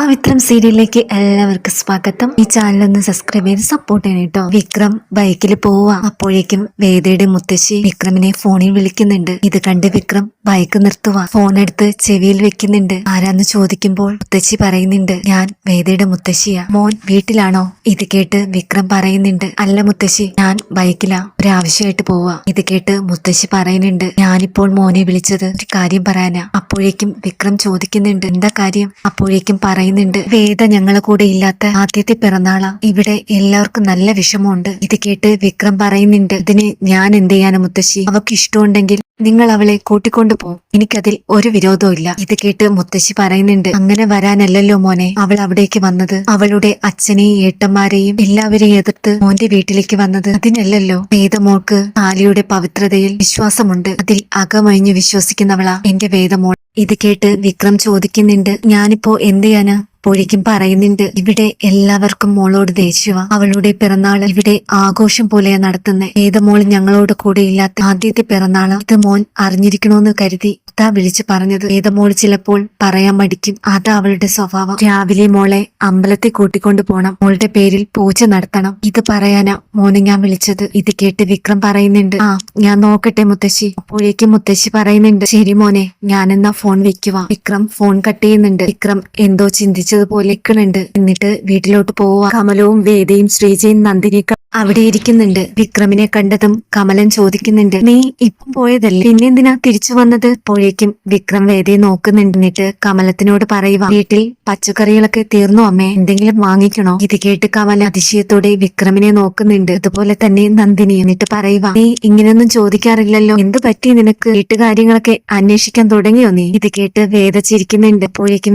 പവിത്രം സീരിയലിലേക്ക് എല്ലാവർക്കും സ്വാഗതം. ഈ ചാനൽ ഒന്ന് സബ്സ്ക്രൈബ് ചെയ്ത് സപ്പോർട്ട് ചെയ്യണം കേട്ടോ. വിക്രം ബൈക്കിൽ പോവാ. അപ്പോഴേക്കും വേദയുടെ മുത്തശ്ശി വിക്രമിനെ ഫോണിൽ വിളിക്കുന്നുണ്ട്. ഇത് കണ്ട് വിക്രം ബൈക്ക് നിർത്തുക ഫോൺ എടുത്ത് ചെവിയിൽ വെക്കുന്നുണ്ട്. ആരാന്ന് ചോദിക്കുമ്പോൾ മുത്തശ്ശി പറയുന്നുണ്ട് ഞാൻ വേദയുടെ മുത്തശ്ശിയാ. മോൻ വീട്ടിലാണോ? ഇത് കേട്ട് വിക്രം പറയുന്നുണ്ട് അല്ല മുത്തശ്ശി ഞാൻ ബൈക്കിലാ. ഒരാവശ്യമായിട്ട് പോവാ. ഇത് കേട്ട് മുത്തശ്ശി പറയുന്നുണ്ട് ഞാനിപ്പോൾ മോനെ വിളിച്ചത് ഒരു കാര്യം പറയാനാ. അപ്പോഴേക്കും വിക്രം ചോദിക്കുന്നുണ്ട് എന്താ കാര്യം? അപ്പോഴേക്കും പറയുന്നുണ്ട്. വേദ ഞങ്ങളെ കൂടെ ഇല്ലാത്ത ആദ്യത്തെ പിറന്നാളാ. ഇവിടെ എല്ലാവർക്കും നല്ല വിഷമമുണ്ട്. ഇത് കേട്ട് വിക്രം പറയുന്നുണ്ട്. ഇതിന് ഞാൻ എന്ത് ചെയ്യാനാ മുത്തശ്ശി? അവക്ക് ഇഷ്ടമുണ്ടെങ്കിൽ നിങ്ങൾ അവളെ കൂട്ടിക്കൊണ്ടു പോകും എനിക്കതിൽ ഒരു വിരോധവും ഇല്ല. ഇത് കേട്ട് മുത്തശ്ശി പറയുന്നുണ്ട് അങ്ങനെ വരാനല്ലല്ലോ മോനെ. അവൾ അവിടേക്ക് വന്നത് അവളുടെ അച്ഛനെയും ഏട്ടന്മാരെയും എല്ലാവരെയും എതിർത്ത് മോന്റെ വീട്ടിലേക്ക് വന്നത് അതിനല്ലല്ലോ. വേദമോൾക്ക് താലിയുടെ പവിത്രതയിൽ വിശ്വാസമുണ്ട്. അതിൽ അകമഴിഞ്ഞു വിശ്വസിക്കുന്നവളാ എന്റെ വേദമോൾ. ഇത് കേട്ട് വിക്രം ചോദിക്കുന്നുണ്ട് ഞാനിപ്പോ എന്ത് ചെയ്യാനാ? അപ്പോഴേക്കും പറയുന്നുണ്ട് ഇവിടെ എല്ലാവർക്കും മോളോട് ദേഷ്യവ അവളുടെ പിറന്നാൾ ഇവിടെ ആഘോഷം പോലെയാ നടത്തുന്നത് ഏതമോൾ ഞങ്ങളോട് കൂടെ ഇല്ലാത്ത ആദ്യത്തെ പിറന്നാൾ ഇത് മോൻ അറിഞ്ഞിരിക്കണോന്ന് കരുതി അതാ വിളിച്ചു പറഞ്ഞത്. ഏതമോൾ ചിലപ്പോൾ പറയാൻ മടിക്കും. അതാ അവളുടെ സ്വഭാവം. രാവിലെ മോളെ അമ്പലത്തിൽ കൂട്ടിക്കൊണ്ടു പോണം. മോളുടെ പേരിൽ പൂജ നടത്തണം. ഇത് പറയാനാ മോനെ ഞാൻ വിളിച്ചത്. ഇത് കേട്ട് വിക്രം പറയുന്നുണ്ട് ആ ഞാൻ നോക്കട്ടെ മുത്തശ്ശി. അപ്പോഴേക്കും മുത്തശ്ശി പറയുന്നുണ്ട് ശരി മോനെ ഞാനെന്നാ ഫോൺ വെക്കുവാ. വിക്രം ഫോൺ കട്ട് ചെയ്യുന്നുണ്ട്. വിക്രം എന്തോ ചിന്തിച്ചതുപോലെ നിൽക്കണുണ്ട് എന്നിട്ട് വീട്ടിലോട്ട് പോവാ. കമലവും വേദയും ശ്രീജയും നന്ദിനിയൊക്കെ അവിടെ ഇരിക്കുന്നുണ്ട്. വിക്രമിനെ കണ്ടതും കമലൻ ചോദിക്കുന്നുണ്ട് നീ ഇപ്പം പോയതല്ലേ? പിന്നെന്തിനാ തിരിച്ചു വന്നത്? പോഴേക്കും വിക്രം വേദയെ നോക്കുന്നുണ്ട്. എന്നിട്ട് കമലത്തിനോട് പറയുക വീട്ടിൽ പച്ചക്കറികളൊക്കെ തീർന്നു അമ്മ? എന്തെങ്കിലും വാങ്ങിക്കണോ? ഇത് കേട്ട് കമല അതിശയത്തോടെ വിക്രമിനെ നോക്കുന്നുണ്ട്. അതുപോലെ തന്നെ നന്ദിനി എന്നിട്ട് പറയുക നീ ഇങ്ങനെയൊന്നും ചോദിക്കാറില്ലല്ലോ. എന്ത് പറ്റി നിനക്ക്? വീട്ടുകാര്യങ്ങളൊക്കെ അന്വേഷിക്കാൻ തുടങ്ങിയോ നീ? ഇത് കേട്ട് വേദ ചിരിക്കുന്നുണ്ട്.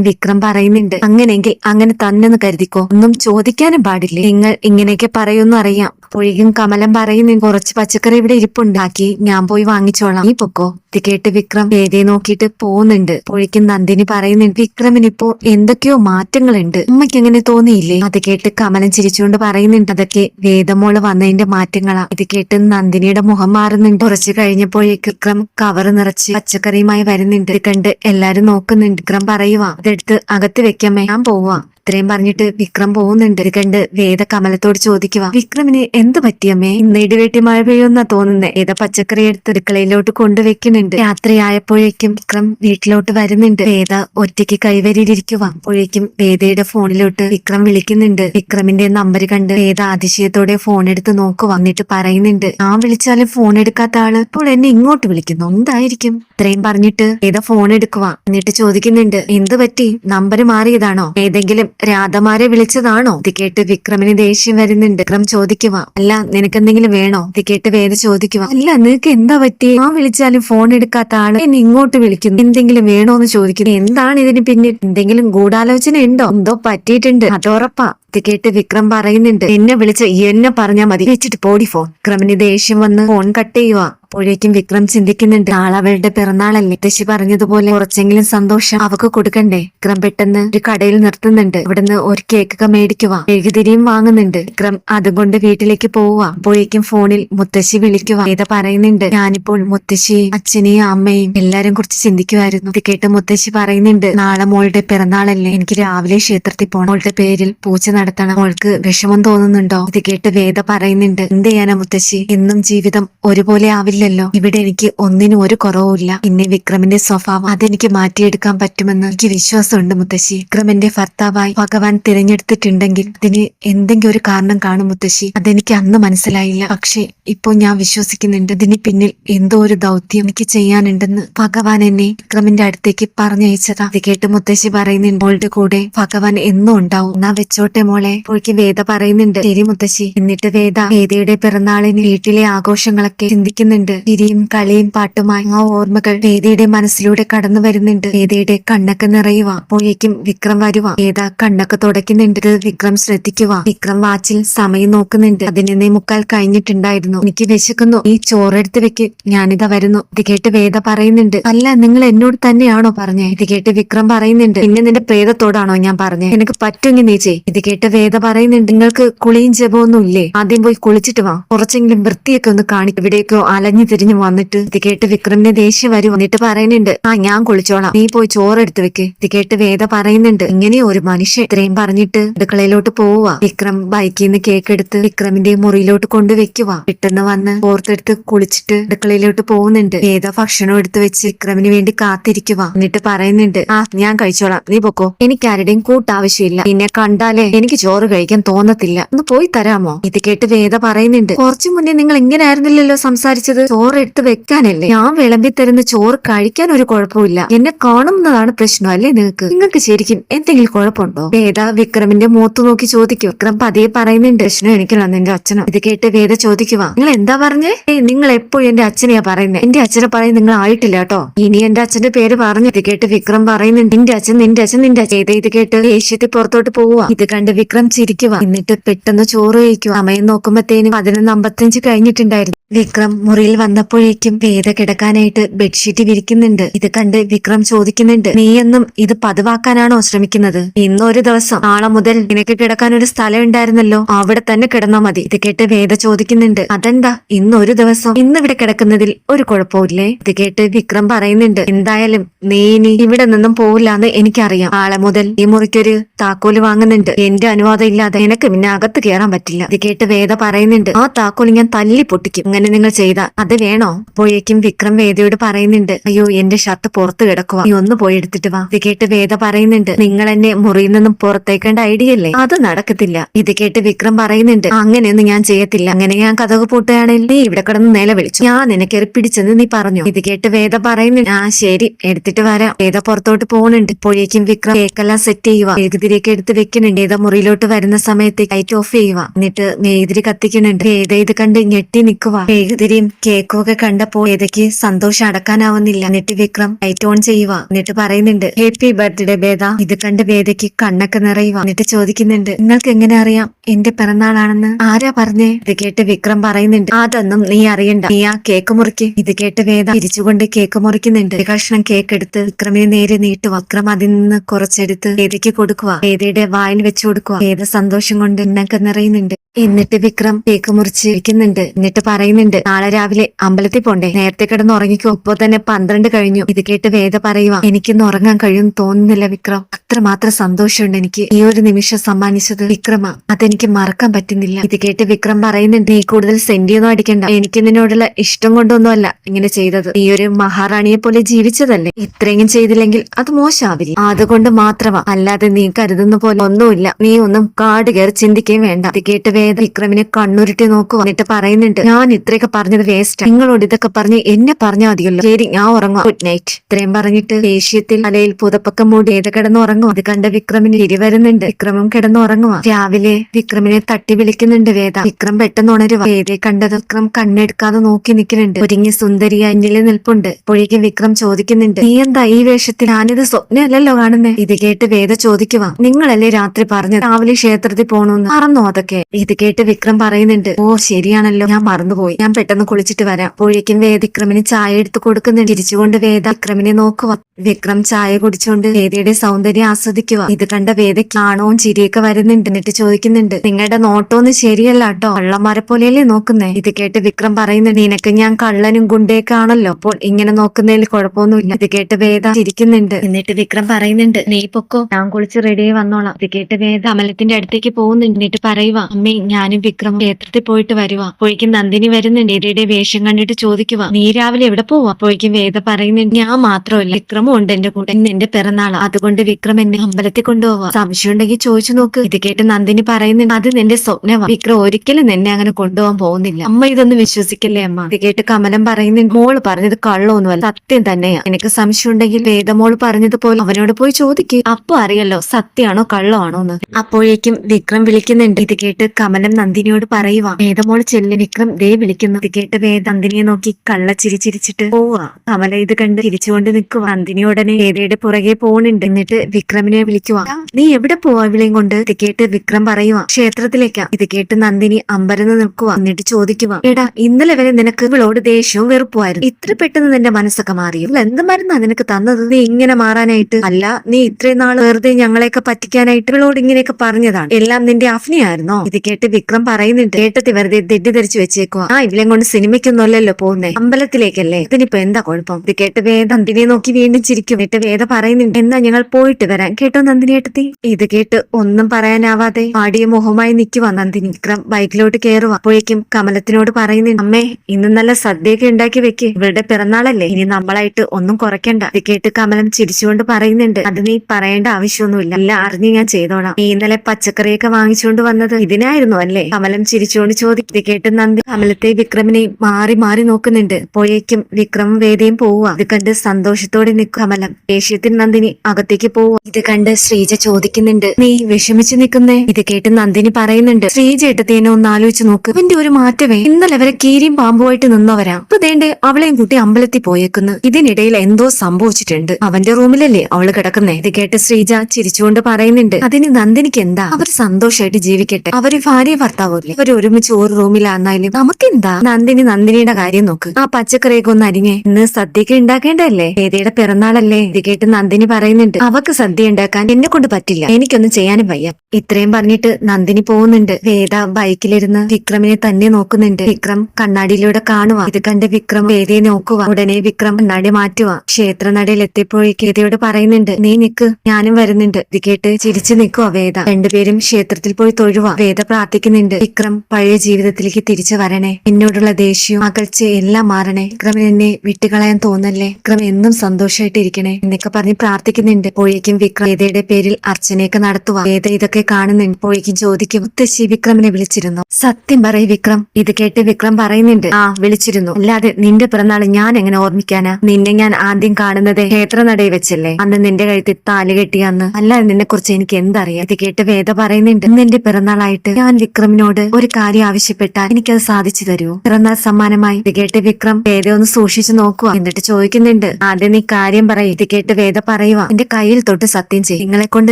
വിക്രം പറയുന്നുണ്ട് അങ്ങനെങ്കിൽ അങ്ങനെ തന്നെന്ന് കരുതിക്കോ. ഒന്നും ചോദിക്കാനും പാടില്ലേ? നിങ്ങൾ ഇങ്ങനെയൊക്കെ പറയുമെന്ന് അറിയാം. out അപ്പോഴേക്കും കമലം പറയുന്നു കുറച്ച് പച്ചക്കറി ഇവിടെ ഇരിപ്പുണ്ടാക്കി. ഞാൻ പോയി വാങ്ങിച്ചോളാം. നീ പൊക്കോ. ഇത് കേട്ട് വിക്രം വേദയെ നോക്കിയിട്ട് പോകുന്നുണ്ട് അപ്പോഴേക്കും നന്ദിനി പറയുന്നുണ്ട് വിക്രമിനിപ്പോ എന്തൊക്കെയോ മാറ്റങ്ങളുണ്ട്. ഉമ്മയ്ക്ക് എങ്ങനെ തോന്നിയില്ലേ? അത് കേട്ട് കമലം ചിരിച്ചുകൊണ്ട് പറയുന്നുണ്ട് അതൊക്കെ വേദമോൾ വന്നതിന്റെ മാറ്റങ്ങളാ. ഇത് കേട്ട് നന്ദിനിയുടെ മുഖം മാറുന്നുണ്ട്. കുറച്ച് കഴിഞ്ഞപ്പോഴേക്ക് വിക്രം കവറ് നിറച്ച് പച്ചക്കറിയുമായി വരുന്നുണ്ട്. ഇത് കണ്ട് എല്ലാരും നോക്കുന്നുണ്ട്. വിക്രം പറയുവാ ഇതെടുത്ത് അകത്ത് വെക്കാമേ ഞാൻ പോവാ. ഇത്രയും പറഞ്ഞിട്ട് വിക്രം പോകുന്നുണ്ട് ഇത് കണ്ട് വേദ കമലത്തോട് ചോദിക്കുക വിക്രമിന് എന്ത് പറ്റിയമ്മേ ഇന്ന് ഇടിവെട്ടി മഴ പെയ്യുന്ന തോന്നുന്നേ. ഏതാ പച്ചക്കറി എടുത്ത് അടുക്കളയിലോട്ട് കൊണ്ടുവെക്കുന്നുണ്ട്. രാത്രിയായപ്പോഴേക്കും വിക്രം വീട്ടിലോട്ട് വരുന്നുണ്ട്. വേദ ഒറ്റയ്ക്ക് കൈവരിയിലിരിക്കുക അപ്പോഴേക്കും വേദയുടെ ഫോണിലോട്ട് വിക്രം വിളിക്കുന്നുണ്ട്. വിക്രമിന്റെ നമ്പർ കണ്ട് വേദ അതിശയത്തോടെ ഫോൺ എടുത്ത് നോക്കുക എന്നിട്ട് പറയുന്നുണ്ട് ഞാൻ വിളിച്ചാലും ഫോൺ എടുക്കാത്ത ആൾ ഇപ്പോൾ എന്നെ ഇങ്ങോട്ട് വിളിക്കുന്നു. എന്തായിരിക്കും? ഇത്രയും പറഞ്ഞിട്ട് വേദ ഫോൺ എടുക്കുക എന്നിട്ട് ചോദിക്കുന്നുണ്ട് എന്ത് പറ്റി? നമ്പർ മാറിയതാണോ? ഏതെങ്കിലും രാധമാരെ വിളിച്ചതാണോ? ഇത് കേട്ട് വിക്രമിന് ദേഷ്യം വരുന്നുണ്ട്. വിക്രം ചോദിക്കുക അല്ല നിനക്ക് എന്തെങ്കിലും വേണോ? ഇത് കേട്ട് വേദ ചോദിക്കുക അല്ല നിനക്ക് എന്താ പറ്റി ആ വിളിച്ചാലും ഫോൺ എടുക്കാത്ത ആൾ എന്നെ ഇങ്ങോട്ട് വിളിക്കുന്നു. എന്തെങ്കിലും വേണോ എന്ന് ചോദിക്കുന്നു. എന്താണ് ഇതിന് പിന്നിൽ? എന്തെങ്കിലും ഗൂഢാലോചന ഉണ്ടോ? എന്തോ പറ്റിയിട്ടുണ്ട്. അതോറപ്പാ ഇത് കേട്ട് വിക്രം പറയുന്നുണ്ട്. എന്നെ വിളിച്ച് എന്നെ പറഞ്ഞാ മതി. വെച്ചിട്ട് പോടി ഫോൺ വിക്രമിന് ദേഷ്യം വന്ന് ഫോൺ കട്ട് ചെയ്യുക അപ്പോഴേക്കും വിക്രം ചിന്തിക്കുന്നുണ്ട്. നാളെ അവളുടെ പിറന്നാളല്ലേ? ശശി പറഞ്ഞതുപോലെ കുറച്ചെങ്കിലും സന്തോഷം അവക്ക് കൊടുക്കണ്ടേ? വിക്രം പെട്ടെന്ന് ഒരു കടയിൽ നിർത്തുന്നുണ്ട്. ഇവിടുന്ന് ഒരു കേക്ക് ഒക്കെ മേടിക്കുക എഴുതിരിയും വാങ്ങുന്നുണ്ട്. വിക്രം അതുകൊണ്ട് വീട്ടിലേക്ക് പോവുക അപ്പോഴേക്കും ഫോണിൽ മുത്തശ്ശി വിളിക്കുക ഇത് പറയുന്നുണ്ട് ഞാനിപ്പോൾ മുത്തശ്ശിയും അച്ഛനെയും അമ്മയും എല്ലാരും കുറിച്ച് ചിന്തിക്കുമായിരുന്നു ഇത് കേട്ട് മുത്തശ്ശി പറയുന്നുണ്ട് നാളെ മോളുടെ പിറന്നാളല്ലേ? എനിക്ക് രാവിലെ ക്ഷേത്രത്തിൽ പോകണം മോളുടെ പേരിൽ പൂജ നടത്തണം. അവൾക്ക് വിഷമം തോന്നുന്നുണ്ടോ? ഇത് കേട്ട് വേദ പറയുന്നുണ്ട് എന്ത് ചെയ്യാനാ മുത്തശ്ശി? എന്നും ജീവിതം ഒരുപോലെ ആവില്ലല്ലോ. ഇവിടെ എനിക്ക് ഒന്നിനും ഒരു കുറവുമില്ല പിന്നെ വിക്രമിന്റെ സ്വഭാവം അതെനിക്ക് മാറ്റിയെടുക്കാൻ പറ്റുമെന്ന് എനിക്ക് വിശ്വാസമുണ്ട് മുത്തശ്ശി. വിക്രമിന്റെ ഭർത്താവായി ഭഗവാൻ തിരഞ്ഞെടുത്തിട്ടുണ്ടെങ്കിൽ അതിന് എന്തെങ്കിലും ഒരു കാരണം കാണും മുത്തശ്ശി. അതെനിക്ക് അന്ന് മനസ്സിലായില്ല. പക്ഷെ ഇപ്പോൾ ഞാൻ വിശ്വസിക്കുന്നുണ്ട്. ഇതിന് പിന്നിൽ എന്തോ ഒരു ദൗത്യം എനിക്ക് ചെയ്യാനുണ്ടെന്ന് ഭഗവാൻ എന്നെ വിക്രമിന്റെ അടുത്തേക്ക് പറഞ്ഞയച്ചതാ. ഇത് കേട്ട് മുത്തശ്ശി പറയുന്നുണ്ട് മോളുടെ കൂടെ ഭഗവാൻ എന്നും ഉണ്ടാവും. എന്നാ വെച്ചോട്ടെ മോളെ പോയിക്ക് വേദ പറയുന്നുണ്ട്. ശരി മുത്തശ്ശി. എന്നിട്ട് വേദ വേദയുടെ പിറന്നാളിന് വീട്ടിലെ ആഘോഷങ്ങളൊക്കെ ചിന്തിക്കുന്നുണ്ട്. ചിരിയും കളിയും പാട്ടുമായി ആ ഓർമ്മകൾ വേദയുടെ മനസ്സിലൂടെ കടന്നു വരുന്നുണ്ട്. വേദയുടെ കണ്ണൊക്കെ നിറയുക. അപ്പോഴേക്കും വിക്രം വരുക. വേദ കണ്ണൊക്കെ തുടയ്ക്കുന്നുണ്ട്. വിക്രം ശ്രദ്ധിക്കുക. വിക്രം വാച്ചിൽ സമയം നോക്കുന്നുണ്ട്. അതിന് നീ മുക്കാൽ കഴിഞ്ഞിട്ടുണ്ടായിരുന്നു. എനിക്ക് വിശക്കുന്നു. ഈ ചോറെടുത്ത് വെക്ക്. ഞാനിതാ വരുന്നു. ഇത് കേട്ട് വേദ പറയുന്നുണ്ട്. അല്ല നിങ്ങൾ എന്നോട് തന്നെയാണോ പറഞ്ഞേ? ഇത് കേട്ട് വിക്രം പറയുന്നുണ്ട്. പിന്നെ നിന്റെ പ്രേതത്തോടാണോ ഞാൻ പറഞ്ഞേ? എനിക്ക് പറ്റുമെങ്കിൽ നീ ചെയ് ഇത് കേട്ട് കേട്ട് വേദ പറയുന്നുണ്ട് നിങ്ങൾക്ക് കുളിയും ജപമൊന്നും ഇല്ലേ? ആദ്യം പോയി കുളിച്ചിട്ട് വാ. കുറച്ചെങ്കിലും വൃത്തിയൊക്കെ ഒന്ന് കാണിക്കും. ഇവിടേക്കോ അലഞ്ഞു തിരിഞ്ഞു വന്നിട്ട് ഇത് കേട്ട് വിക്രമിനെ ദേഷ്യം വരും. എന്നിട്ട് പറയുന്നുണ്ട് ആ ഞാൻ കുളിച്ചോളാം. നീ പോയി ചോറെടുത്ത് വെക്ക്. ഇത് കേട്ട് വേദ പറയുന്നുണ്ട് ഇങ്ങനെ ഒരു മനുഷ്യൻ ഇത്രയും പറഞ്ഞിട്ട് അടുക്കളയിലോട്ട് പോവുക വിക്രം ബൈക്കിൽ നിന്ന് കേക്ക് എടുത്ത് വിക്രമിന്റെ മുറിയിലോട്ട് കൊണ്ടുവെക്കുക പെട്ടെന്ന് വന്ന് ഓർത്തെടുത്ത് കുളിച്ചിട്ട് അടുക്കളയിലോട്ട് പോകുന്നുണ്ട്. വേദ ഭക്ഷണം എടുത്ത് വെച്ച് വിക്രമിന് വേണ്ടി കാത്തിരിക്കുക എന്നിട്ട് പറയുന്നുണ്ട് ആ ഞാൻ കഴിച്ചോളാം. നീ പൊക്കോ. എനിക്ക് ആരുടെയും കൂട്ടാവശ്യമില്ല. നിന്നെ കണ്ടാലേ എനിക്ക് ചോറ് കഴിക്കാൻ തോന്നത്തില്ല. ഒന്ന് പോയി തരാമോ? ഇത് കേട്ട് വേദ പറയുന്നുണ്ട്. കുറച്ചു മുന്നേ നിങ്ങൾ ഇങ്ങനെ ആയിരുന്നില്ലല്ലോ സംസാരിച്ചത്? ചോറ് എടുത്ത് വെക്കാനല്ലേ? ഞാൻ വിളമ്പി തരുന്ന ചോറ് കഴിക്കാൻ ഒരു കുഴപ്പമില്ല എന്നെ കാണുന്നതാണ് പ്രശ്നം അല്ലേ നിങ്ങൾക്ക് നിങ്ങൾക്ക് ശരിക്കും എന്തെങ്കിലും കുഴപ്പമുണ്ടോ? വേദ വിക്രമിന്റെ മൂത്ത് നോക്കി ചോദിക്കും. വിക്രം പതിയെ പറയുന്നുണ്ട്. പ്രശ്നം എനിക്കല്ല നിന്റെ അച്ഛനോ. ഇത് കേട്ട് വേദ ചോദിക്കുക. നിങ്ങൾ എന്താ പറഞ്ഞേ? നിങ്ങൾ എപ്പോഴും എന്റെ അച്ഛനെയാ പറയുന്നത് എന്റെ അച്ഛനെ പറയും നിങ്ങൾ ആയിട്ടില്ല കേട്ടോ. ഇനി എന്റെ അച്ഛന്റെ പേര് പറഞ്ഞു ഇത് കേട്ട് വിക്രം പറയുന്നുണ്ട്. നിന്റെ അച്ഛൻ നിന്റെ അച്ഛൻ നിന്റെ അച്ഛൻ. ഇത് കേട്ട് ഏഷ്യത്തിൽ പുറത്തോട്ട് പോവുക. ഇത് കണ്ട് വിക്രം ചിരിക്കുക എന്നിട്ട് പെട്ടെന്ന് ചോറ് കഴിക്കുക സമയം നോക്കുമ്പത്തേനും പതിനൊന്ന് അമ്പത്തഞ്ച് കഴിഞ്ഞിട്ടുണ്ടായിരുന്നു. വിക്രം മുറിയിൽ വന്നപ്പോഴേക്കും വേദ കിടക്കാനായിട്ട് ബെഡ്ഷീറ്റ് വിരിക്കുന്നുണ്ട് ഇത് കണ്ട് വിക്രം ചോദിക്കുന്നുണ്ട് നീയെന്നും ഇത് പതിവാക്കാനാണോ ശ്രമിക്കുന്നത്? ഇന്നൊരു ദിവസം നാളെ മുതൽ നിനക്ക് കിടക്കാൻ ഒരു സ്ഥലം ഉണ്ടായിരുന്നല്ലോ അവിടെ തന്നെ കിടന്നാ മതി. ഇത് കേട്ട് വേദ ചോദിക്കുന്നുണ്ട് അതെന്താ? ഇന്നൊരു ദിവസം ഇന്നിവിടെ കിടക്കുന്നതിൽ ഒരു കുഴപ്പമില്ലേ ഇത് കേട്ട് വിക്രം പറയുന്നുണ്ട് എന്തായാലും നീ ഇനി ഇവിടെ നിന്നും പോവില്ല എന്ന് എനിക്കറിയാം. നാളെ മുതൽ ഈ മുറിക്കൊരു താക്കോൽ വാങ്ങുന്നുണ്ട്. എന്റെ അനുവാദം ഇല്ലാതെ നിനക്ക് പിന്നെ അകത്ത് കയറാൻ പറ്റില്ല. ഇത് കേട്ട് വേദ പറയുന്നുണ്ട് ആ താക്കോൽ ഞാൻ തല്ലി പൊട്ടിക്കും. അങ്ങനെ നിങ്ങൾ ചെയ്ത അത് വേണോ? പോയേക്കും വിക്രം വേദയോട് പറയുന്നുണ്ട് അയ്യോ എന്റെ ഷർട്ട് പുറത്ത് കിടക്കുക നീ ഒന്ന് പോയി എടുത്തിട്ട് വാ. ഇത് കേട്ട് വേദ പറയുന്നുണ്ട് നിങ്ങൾ എന്നെ മുറിയിൽ നിന്നും പുറത്തേക്കേണ്ട ഐഡിയ അല്ലേ? അത് നടക്കത്തില്ല. ഇത് കേട്ട് വിക്രം പറയുന്നുണ്ട് അങ്ങനെയൊന്നും ഞാൻ ചെയ്യത്തില്ല. അങ്ങനെ ഞാൻ കഥക് പൂട്ടുകയാണെങ്കിൽ നീ ഇവിടെ കിടന്ന് നില വിളിച്ചു. ഞാൻ നിനക്ക് പിടിച്ചെന്ന് നീ പറഞ്ഞു. ഇത് കേട്ട് വേദ പറയുന്നുണ്ട് ആ ശരി എടുത്തിട്ട് വരാം. വേദ പുറത്തോട്ട് പോകുന്നുണ്ട് പോയേക്കും വിക്രം കേക്കെല്ലാം സെറ്റ് ചെയ്യുക മെഴുകുതിരിയൊക്കെ എടുത്ത് വെക്കുന്നുണ്ട്. വേദ മുറിയിലോട്ട് വരുന്ന സമയത്ത് ലൈറ്റ് ഓഫ് ചെയ്യുക എന്നിട്ട് മേതിരി കത്തിക്കുന്നുണ്ട്. വേദ ഇത് കണ്ട് ഞെട്ടി നിൽക്കുക മെഴുകുതിരിയും കേക്കും ഒക്കെ കണ്ടപ്പോൾ ഏതൊക്കെ സന്തോഷം അടക്കാനാവുന്നില്ല. എന്നിട്ട് വിക്രം ലൈറ്റ് ഓൺ ചെയ്യുക. എന്നിട്ട് പറയുന്നുണ്ട് ഹാപ്പി ബർത്ത്ഡേ ബേദ ഇത് കണ്ട് വേദയ്ക്ക് കണ്ണൊക്കെ നിറയുക. എന്നിട്ട് ചോദിക്കുന്നുണ്ട് നിങ്ങൾക്ക് എങ്ങനെ അറിയാം? എന്റെ പിറന്നാളാണെന്ന് ആരാ പറഞ്ഞേ? ഇത് കേട്ട് വിക്രം പറയുന്നുണ്ട് അതൊന്നും നീ അറിയണ്ട. നീ ആ കേക്ക് മുറിക്ക്. ഇത് കേട്ട് വേദ തിരിച്ചുകൊണ്ട് കേക്ക് മുറിക്കുന്നുണ്ട്. കഷ്ണം കേക്ക് എടുത്ത് വിക്രമിന് നേരെ നീട്ടുക. വിക്രം അതിൽ നിന്ന് കുറച്ചെടുത്ത് വേദയ്ക്ക് കൊടുക്കുക. വേദയുടെ വായിൽ വെച്ചു കൊടുക്കുക. വേദ സന്തോഷം കൊണ്ട് എന്നൊക്കെ നിറയുന്നുണ്ട്. എന്നിട്ട് വിക്രം കേക്ക് മുറിച്ച് ഇരിക്കുന്നുണ്ട്. എന്നിട്ട് പറയുന്നുണ്ട് നാളെ രാവിലെ അമ്പലത്തിൽ പോണ്ടേ. നേരത്തെ കിടന്ന് ഉറങ്ങിക്കോ. ഇപ്പൊ തന്നെ പന്ത്രണ്ട് കഴിഞ്ഞു. ഇത് കേട്ട് വേദ പറയുക എനിക്കിന്ന് ഉറങ്ങാൻ കഴിയും തോന്നുന്നില്ല വിക്രം. അത്രമാത്രം സന്തോഷമുണ്ട് എനിക്ക്. ഈ ഒരു നിമിഷം സമ്മാനിച്ചത് വിക്രമ. അതെനിക്ക് മറക്കാൻ പറ്റുന്നില്ല. ഇത് കേട്ട് വിക്രം പറയുന്നുണ്ട് നീ കൂടുതൽ സെന്റിയൊന്നും അടിക്കണ്ട. എനിക്ക് നിന്നോടുള്ള ഇഷ്ടം കൊണ്ടൊന്നുമല്ല ഇങ്ങനെ ചെയ്തത്. നീ ഒരു മഹാറാണിയെ പോലെ ജീവിച്ചതല്ലേ? ഇത്രയും ചെയ്തില്ലെങ്കിൽ അത് മോശമാവില്ല അതുകൊണ്ട് മാത്രമാ അല്ലാതെ നീ കരുതുന്ന പോലെ ഒന്നുമില്ല. നീ ഒന്നും കാട് കയറി ചിന്തിക്കുകയും വേണ്ട. ഇത് കേട്ട് വേദ വിക്രമിനെ കണ്ണുരുട്ടി നോക്കുക എന്നിട്ട് പറയുന്നുണ്ട്. ഞാൻ ഇത്രയൊക്കെ പറഞ്ഞത് വേസ്റ്റ്. നിങ്ങളോട് ഇതൊക്കെ പറഞ്ഞ് എന്നെ പറഞ്ഞാൽ മതിയല്ലോ. ശരി ഞാൻ ഉറങ്ങാം. Good night. ഇത്രയും പറഞ്ഞിട്ട് ദേഷ്യത്തിൽ തലയിൽ പുതപ്പൊക്കെ മൂടി ഏത് കിടന്നുറങ്ങും. അത് കണ്ട വിക്രമിന് ഇരി വരുന്നുണ്ട്. വിക്രമും കിടന്നുറങ്ങുക രാവിലെ വിക്രമിനെ തട്ടി വിളിക്കുന്നുണ്ട് വേദ. വിക്രം പെട്ടെന്ന് ഉണരുക വേദയെ കണ്ടത് വിക്രം കണ്ണെടുക്കാതെ നോക്കി നിൽക്കുന്നുണ്ട്. ഒരുങ്ങി സുന്ദരി അന്നിലെ നിൽപ്പുണ്ട്. അപ്പോഴേക്കും വിക്രം ചോദിക്കുന്നുണ്ട് നീ എന്താ ഈ വേഷത്തിൽ? ഞാനിത് സ്വപ്നമല്ലല്ലോ കാണുന്നേ. ഇത് കേട്ട് വേദ ചോദിക്കുക നിങ്ങളല്ലേ രാത്രി പറഞ്ഞത്? രാവിലെ ക്ഷേത്രത്തിൽ പോണോന്ന്. മറന്നോ അതൊക്കെ. ഇത് കേട്ട് വിക്രം പറയുന്നുണ്ട് ഓ ശരിയാണല്ലോ ഞാൻ മറന്നുപോയി. ഞാൻ പെട്ടെന്ന് കുളിച്ചിട്ട് വരാം. അപ്പോഴേക്കും വേദ വിക്രമിന് ചായ എടുത്തു കൊടുക്കുന്നുണ്ട്. തിരിച്ചുകൊണ്ട് വേദ വിക്രമിനെ നോക്കുക വിക്രം ചായ കുടിച്ചുകൊണ്ട് വേദയുടെ സൗന്ദര്യം ആസ്വദിക്കുക ഇത് കണ്ട വേദ കാണവും ചിരിയൊക്കെ വരുന്നുണ്ട്. എന്നിട്ട് ചോദിക്കുന്നുണ്ട് നിങ്ങളുടെ നോട്ടമൊന്നും ശരിയല്ല കേട്ടോ. കള്ളന്മാരെ പോലെയല്ലേ നോക്കുന്നേ? ഇത് കേട്ട് വിക്രം പറയുന്നുണ്ട് നിനക്ക് ഞാൻ കള്ളനും ഗുണ്ടയൊക്കെ ആണല്ലോ അപ്പോൾ ഇങ്ങനെ നോക്കുന്നതിൽ കുഴപ്പമൊന്നുമില്ല. ഇത് കേട്ട് വേദ ചിരിക്കുന്നുണ്ട്. എന്നിട്ട് വിക്രം പറയുന്നുണ്ട് നീ പൊക്കോ. ഞാൻ കുളിച്ച് റെഡിയായി വന്നോളാം. ഇത് കേട്ട് വേദ അമലത്തിന്റെ അടുത്തേക്ക് പോകുന്നുണ്ട്. എന്നിട്ട് പറയുക അമ്മേ ഞാനും വിക്രം ക്ഷേത്രത്തിൽ പോയിട്ട് വരുക അപ്പോഴേക്കും നന്ദിനി വരുന്നുണ്ട് ഇരയുടെ വേഷം കണ്ടിട്ട് ചോദിക്കുക നീ രാവിലെ എവിടെ പോവാ? അപ്പോഴേക്കും വേദ പറയുന്നുണ്ട് ഞാൻ മാത്രമല്ല വിക്രമും ഉണ്ട് എന്റെ കൂടെ. എന്റെ പിറന്നാൾ അതുകൊണ്ട് വിക്രം എന്നെ അമ്പലത്തിൽ കൊണ്ടുപോവാ. സംശയം ഉണ്ടെങ്കിൽ ചോദിച്ചു നോക്ക്. ഇത് കേട്ട് നന്ദിനി പറയുന്നുണ്ട് അത് നിന്റെ സ്വപ്നമാണ് വിക്രം ഒരിക്കലും നിന്നെ അങ്ങനെ കൊണ്ടുപോകാൻ പോകുന്നില്ല. അമ്മ ഇതൊന്നും വിശ്വസിക്കല്ലേ അമ്മ? ഇത് കേട്ട് കമലം പറയുന്നുണ്ട് മോൾ പറഞ്ഞത് കള്ളൊന്നുമല്ല സത്യം തന്നെയാ. എനിക്ക് സംശയം ഉണ്ടെങ്കിൽ വേദമോൾ പറഞ്ഞതുപോലെ അവനോട് പോയി ചോദിക്കും. അപ്പൊ അറിയല്ലോ സത്യമാണോ കള്ളമാണോ എന്ന് അപ്പോഴേക്കും വിക്രം വിളിക്കുന്നുണ്ട്. ഇത് കേട്ട് കമലം നന്ദിനിയോട് പറയുക വേദമോൾ ചെല്ലിനിക്കും ദേ വിളിക്കുന്നു. ഇത് കേട്ട് വേദ നന്ദിനിയെ നോക്കി കള്ള ചിരി ചിരിച്ചിട്ട് പോവാ കമല ഇത് കണ്ട് ചിരിച്ചുകൊണ്ട് നിൽക്കുക നന്ദിനി ഉടനെ വേദയുടെ പുറകെ പോണുണ്ട്. എന്നിട്ട് വിക്രമിനെ വിളിക്കുക നീ എവിടെ പോവാ ഇവിളെയും കൊണ്ട്? ഇത് കേട്ട് വിക്രം പറയുക ക്ഷേത്രത്തിലേക്കാ. ഇത് കേട്ട് നന്ദിനി അമ്പരന്ന് നിൽക്കുക എന്നിട്ട് ചോദിക്കുക എടാ ഇന്നലെ വരെ നിനക്ക് ഇവളോട് ദേഷ്യവും വെറുപ്പുമായിരുന്നു. ഇത്ര പെട്ടെന്ന് നിന്റെ മനസ്സൊക്കെ മാറിയോ എന്ത് മരുന്നാ നിനക്ക് തന്നത്? നീ ഇങ്ങനെ മാറാനായിട്ട്? അല്ല നീ ഇത്രയും നാൾ വെറുതെ ഞങ്ങളെയൊക്കെ പറ്റിക്കാനായിട്ട് ഇവളോട് ഇങ്ങനെയൊക്കെ പറഞ്ഞതാണ്. എല്ലാം നിന്റെ അഫ്നിയായിരുന്നോ? ഇത് വിക്രം പറയുന്നുണ്ട് കേട്ടത്തി വെറുതെ തെറ്റിദ്ധരിച്ചു വെച്ചേക്കുക ആ ഇവളെയും കൊണ്ട് സിനിമയ്ക്കൊന്നുമല്ലല്ലോ പോകുന്നേ. അമ്പലത്തിലേക്കല്ലേ? ഇതിനിപ്പോ എന്താ കുഴപ്പം? ഇത് കേട്ട് വേദ നന്ദിനെ നോക്കി വീണ്ടും ചിരിക്കും. കേട്ട് വേദ പറയുന്നുണ്ട് എന്നാ ഞങ്ങൾ പോയിട്ട് വരാം. കേട്ടോ നന്ദിനി ഏട്ടത്തി? ഇത് കേട്ട് ഒന്നും പറയാനാവാതെ പാടിയ മുഖമായി നിൽക്കുവാ നന്ദിനി. വിക്രം ബൈക്കിലോട്ട് കയറുക അപ്പോഴേക്കും കമലത്തിനോട് പറയുന്നുണ്ട് അമ്മേ ഇന്ന് നല്ല സദ്യയൊക്കെ ഉണ്ടാക്കി വെക്ക്. ഇവളുടെ പിറന്നാളല്ലേ. ഇനി നമ്മളായിട്ട് ഒന്നും കുറയ്ക്കണ്ട. ഇത് കേട്ട് കമലം ചിരിച്ചുകൊണ്ട് പറയുന്നുണ്ട് അത് നീ പറയേണ്ട ആവശ്യമൊന്നുമില്ല. അല്ല അറിഞ്ഞ് ഞാൻ ചെയ്തോളാം. നീ ഇന്നലെ പച്ചക്കറിയൊക്കെ വാങ്ങിച്ചുകൊണ്ട് വന്നത് ഇതിനായിരുന്നു. അല്ലേ? കമലം ചിരിച്ചുകൊണ്ട് ചോദിക്കുന്നത് കേട്ട് നന്ദി. കമലത്തെ വിക്രമിനെ മാറി മാറി നോക്കുന്നുണ്ട്. പോയേക്കും വിക്രമ വേദയും പോവുക. ഇത് കണ്ട് സന്തോഷത്തോടെ നിൽക്കും കമലം. ദേഷ്യത്തിൽ നന്ദിനി അകത്തേക്ക് പോവുക. ഇത് കണ്ട് ശ്രീജ ചോദിക്കുന്നുണ്ട്. നീ വിഷമിച്ചു നിൽക്കുന്നേ? ഇത് കേട്ട് നന്ദിനി പറയുന്നുണ്ട്. ശ്രീജ ഏട്ടത്തേനെ ഒന്ന് ആലോചിച്ച് നോക്ക്. ഇവന്റെ ഒരു മാറ്റമേ. ഇന്നലെ വരെ കീരിയും പാമ്പുമായിട്ട് നിന്നവരാ. അപ്പൊ ദേണ്ടേ അവളെയും കുട്ടി അമ്പലത്തിൽ പോയേക്കുന്നു. ഇതിനിടയിൽ എന്തോ സംഭവിച്ചിട്ടുണ്ട്. അവന്റെ റൂമിലല്ലേ അവൾ കിടക്കുന്നേ? ഇത് കേട്ട് ശ്രീജ ചിരിച്ചുകൊണ്ട് പറയുന്നുണ്ട്. അതിന് നന്ദിനിക്ക് എന്താ അവർ സന്തോഷമായിട്ട് ജീവിക്കട്ടെ. അവർ ഭാര്യ ഭർത്താവല്ലേ? അവർ ഒരുമിച്ച് ഒരു റൂമിലാന്നായാലും നമുക്കെന്താ? നന്ദിനി നന്ദിനിയുടെ കാര്യം നോക്ക്. ആ പച്ചക്കറിയൊക്കെ ഒന്ന് അരിഞ്ഞേ ഇന്ന് സദ്യക്ക് ഉണ്ടാക്കേണ്ടല്ലേ ഏതയുടെ പിറന്നാളല്ലേ? ഇത് കേട്ട് നന്ദിനി പറയുന്നുണ്ട്. അവക്ക് സദ്യ ഉണ്ടാക്കാൻ എന്നെ കൊണ്ട് പറ്റില്ല. എനിക്കൊന്നും ചെയ്യാനും വയ്യ. ഇത്രയും പറഞ്ഞിട്ട് നന്ദിനി പോകുന്നുണ്ട്. വേദ ബൈക്കിലിരുന്ന് വിക്രമിനെ തന്നെ നോക്കുന്നുണ്ട്. വിക്രം കണ്ണാടിയിലൂടെ കാണുക ഇത് കണ്ട് വിക്രം വേദയെ നോക്കുക ഉടനെ വിക്രം കണ്ണാടി മാറ്റുക ക്ഷേത്ര നടയിൽ എത്തിയപ്പോഴേക്ക് വേദയോട് പറയുന്നുണ്ട്. നീ നിക്ക്. ഞാനും വരുന്നുണ്ട്. ഇത് കേട്ട് ചിരിച്ചു നിൽക്കുക വേദ. രണ്ടുപേരും ക്ഷേത്രത്തിൽ പോയി തൊഴുക വേദ പ്രാർത്ഥിക്കുന്നുണ്ട് വിക്രം പഴയ ജീവിതത്തിലേക്ക് തിരിച്ചു വരണേ. എന്നോടുള്ള ദേഷ്യവും അകൽച്ച എല്ലാം മാറണേ. വിക്രമിന് എന്നെ വിട്ടുകളയാൻ തോന്നല്ലേ? വിക്രം എന്നും സന്തോഷമായിട്ട് ഇരിക്കണേ എന്നൊക്കെ പറഞ്ഞ് പ്രാർത്ഥിക്കുന്നുണ്ട്. പോഴേക്കും വിക്രം വേദയുടെ പേരിൽ അർച്ചനയൊക്കെ നടത്തുക വേദ ഇതൊക്കെ കാണുന്നുണ്ട്. പോഴേക്കും ചോദിക്കും മുത്തശ്ശി വിക്രമിനെ വിളിച്ചിരുന്നു. സത്യം പറയും വിക്രം. ഇത് കേട്ട് വിക്രം പറയുന്നുണ്ട്. ആ വിളിച്ചിരുന്നു. അല്ലാതെ നിന്റെ പിറന്നാൾ ഞാൻ എങ്ങനെ ഓർമ്മിക്കാനാ? നിന്നെ ഞാൻ ആദ്യം കാണുന്നത് ക്ഷേത്ര നടയിൽ വെച്ചല്ലേ? അന്ന് നിന്റെ കഴുത്തിൽ താലി കെട്ടിയ അന്ന്. അല്ലാതെ നിന്നെ കുറിച്ച് എനിക്ക് എന്തറിയാം? ഇത് കേട്ട് വേദ പറയുന്നുണ്ട്. നിന്റെ പിറന്നാളായിട്ട് ഞാൻ വിക്രമിനോട് ഒരു കാര്യം ആവശ്യപ്പെട്ടാൽ എനിക്കത് സാധിച്ചു തരുമോ പിറന്നാൾ സമ്മാനമായി ഇത് വിക്രം വേദ ഒന്ന് സൂക്ഷിച്ചു നോക്കുക എന്നിട്ട് ചോദിക്കുന്നുണ്ട്. ആദ്യം നീ കാര്യം പറയും ഇത് വേദ പറയുക എന്റെ കയ്യിൽ തൊട്ട് സത്യം ചെയ്യും. നിങ്ങളെ കൊണ്ട്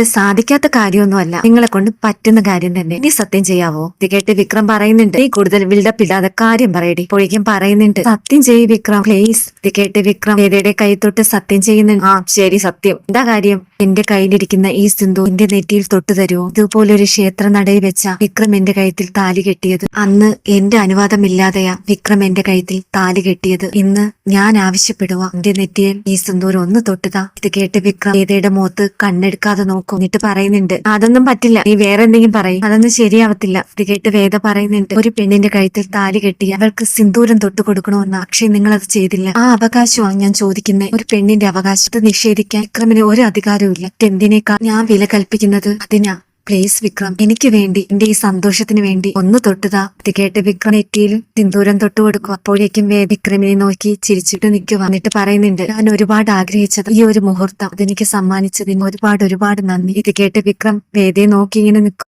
സാധിക്കാത്ത കാര്യമൊന്നുമല്ല. നിങ്ങളെ കൊണ്ട് പറ്റുന്ന കാര്യം തന്നെ. നീ സത്യം ചെയ്യാവോ? ഇത് വിക്രം പറയുന്നുണ്ട്. നീ കൂടുതൽ ബിൽഡപ്പ് ഇല്ലാതെ കാര്യം പറയടി. പൊഴിക്കും പറയുന്നുണ്ട്. സത്യം ചെയ്യ് വിക്രം പ്ലീസ് ഇത് വിക്രം വേദയുടെ കൈ തൊട്ട് സത്യം ചെയ്യുന്നുണ്ട്. ആ ശരി സത്യം. എന്താ കാര്യം? എന്റെ കയ്യിലിരിക്കുന്ന ഈ സിന്ധു എന്റെ നെറ്റിയിൽ തൊട്ടു തരുമോ ഇതുപോലൊരു ക്ഷേത്ര നടയിൽ വെച്ച വിക്രം എന്റെ കഴുത്തിൽ താലി കെട്ടിയത്. അന്ന് എന്റെ അനുവാദമില്ലാതെയാ വിക്രം എന്റെ കഴുത്തിൽ താലി കെട്ടിയത്. ഇന്ന് ഞാൻ ആവശ്യപ്പെടുക എന്റെ നെറ്റിയിൽ ഈ സിന്ദൂരം ഒന്ന് തൊട്ടുതാ. ഇത് കേട്ട് വിക്രം ഏതയുടെ മുഖത്ത് കണ്ണെടുക്കാതെ നോക്കും. എന്നിട്ട് പറയുന്നുണ്ട് അതൊന്നും പറ്റില്ല. നീ വേറെ എന്തെങ്കിലും പറയും. അതൊന്നും ശരിയാവത്തില്ല. ഇത് കേട്ട് വേദ പറയുന്നുണ്ട് ഒരു പെണ്ണിന്റെ കഴുത്തിൽ താലി കെട്ടി അവൾക്ക് സിന്ദൂരം തൊട്ടു കൊടുക്കണമെന്ന് അക്ഷയ് നിങ്ങൾ അത് ചെയ്തില്ല. ആ അവകാശമാണ് ഞാൻ ചോദിക്കുന്നത് ഒരു പെണ്ണിന്റെ അവകാശത്തെ നിഷേധിക്കാൻ വിക്രമിന് ഒരു അധികാരവും ഇല്ല എന്തിനേക്കാൾ ഞാൻ വില കൽപ്പിക്കുന്നത് അതിനാ. പ്ലീസ് വിക്രം എനിക്ക് വേണ്ടി എന്റെ ഈ സന്തോഷത്തിന് വേണ്ടി ഒന്ന് തൊട്ടുതാ. ഇത് കേട്ട് വിക്രം നെറ്റിയിൽ സിന്ദൂരം തൊട്ട് കൊടുക്കും. അപ്പോഴേക്കും വിക്രമിനെ നോക്കി ചിരിച്ചിട്ട് നിൽക്കുക. എന്നിട്ട് പറയുന്നുണ്ട് ഞാൻ ഒരുപാട് ആഗ്രഹിച്ചത് ഈ ഒരു മുഹൂർത്തം. അതെനിക്ക് സമ്മാനിച്ചതിന് ഒരുപാട് ഒരുപാട് നന്ദി. ഇത് കേട്ട് വിക്രം വേദയെ നോക്കി ഇങ്ങനെ നിൽക്കും.